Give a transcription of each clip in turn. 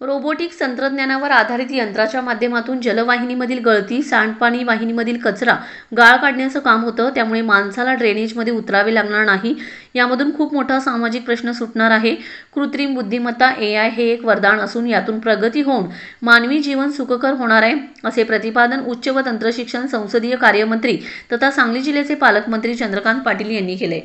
Robotics तंत्रज्ञानावर आधारित यंत्राच्या माध्यमातून जलवाहिनीमधील गळती सांडपाणी वाहिनीमधील कचरा गाळ काढण्याचं काम होतं. त्यामुळे माणसाला ड्रेनेजमध्ये उतरावे लागणार नाही. यामधून खूप मोठा सामाजिक प्रश्न सुटणार आहे. कृत्रिम बुद्धिमत्ता ए आय हे एक वरदान असून यातून प्रगती होऊन मानवी जीवन सुखकर होणार आहे असे प्रतिपादन उच्च व तंत्रशिक्षण संसदीय कार्यमंत्री तथा सांगली जिल्ह्याचे पालकमंत्री चंद्रकांत पाटील यांनी केले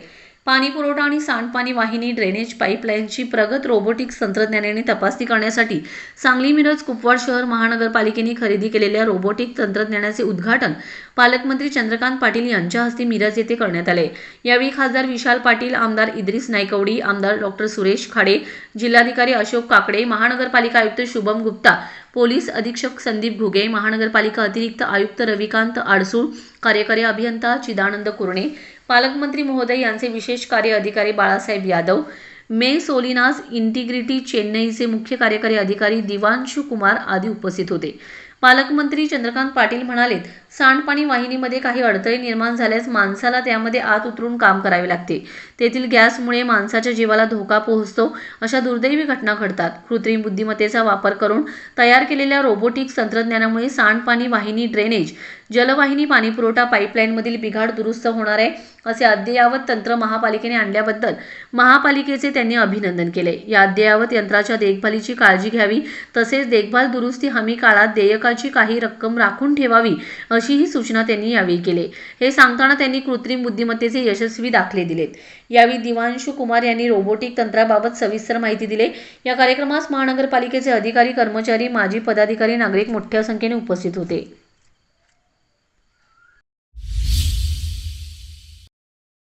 पाणी पुरवठा आणि सांडपाणी वाहिनी ड्रेनेज पाईपलाईनची प्रगत रोबोटिक्स तंत्रज्ञानाने तपासणी करण्यासाठी सांगली मिरज कुपवाड शहर महानगरपालिकेने खरेदी केलेल्या रोबोटिक तंत्रज्ञानाचे उद्घाटन पालकमंत्री चंद्रकांत पाटील यांच्या हस्ते मिरज येथे करण्यात आले. यावेळी खासदार विशाल पाटील आमदार इद्रिस नायकवडी आमदार डॉक्टर सुरेश खाडे जिल्हाधिकारी अशोक काकडे महानगरपालिका आयुक्त शुभम गुप्ता पोलीस अधीक्षक संदीप घुगे महानगरपालिका अतिरिक्त आयुक्त रविकांत आडसूळ कार्यकारी अभियंता चिदानंद कुरणे पालकमंत्री महोदय यांचे विशेष कार्य अधिकारी बाळासाहेब यादव मे सोलिनास इंटिग्रिटी चेन्नईचे मुख्य कार्यकारी अधिकारी दिवांशु कुमार आदी उपस्थित होते. पालकमंत्री चंद्रकांत पाटील म्हणालेत सांडपाणी वाहिनीमध्ये काही अडथळे निर्माण झाल्यास माणसाला त्यामध्ये आत उतरून काम करावे लागते. तेथील गॅसमुळे माणसाच्या जीवाला धोका पोहोचतो अशा दुर्दैवी घटना घडतात. कृत्रिम बुद्धिमत्तेचा वापर करून तयार केलेल्या रोबोटिक्स तंत्रज्ञानामुळे सांडपाणी वाहिनी ड्रेनेज जलवाहिनी पाणीपुरवठा पाईपलाईनमधील बिघाड दुरुस्त होणार आहे असे अद्ययावत तंत्र महापालिकेने आणल्याबद्दल महापालिकेचे त्यांनी अभिनंदन केले. या अद्ययावत यंत्राच्या देखभालीची काळजी घ्यावी तसेच देखभाल दुरुस्ती हमी काळात देयका देयकाची काही रक्कम राखून ठेवावी अशीही सूचना त्यांनी यावेळी केली. हे सांगताना त्यांनी कृत्रिम बुद्धिमत्तेचे यशस्वी दाखले दिलेत. यावेळी दिवांशु कुमार यांनी रोबोटिक तंत्राबाबत सविस्तर माहिती दिली. या कार्यक्रमास महानगरपालिकेचे अधिकारी कर्मचारी माजी पदाधिकारी नागरिक मोठ्या संख्येने उपस्थित होते.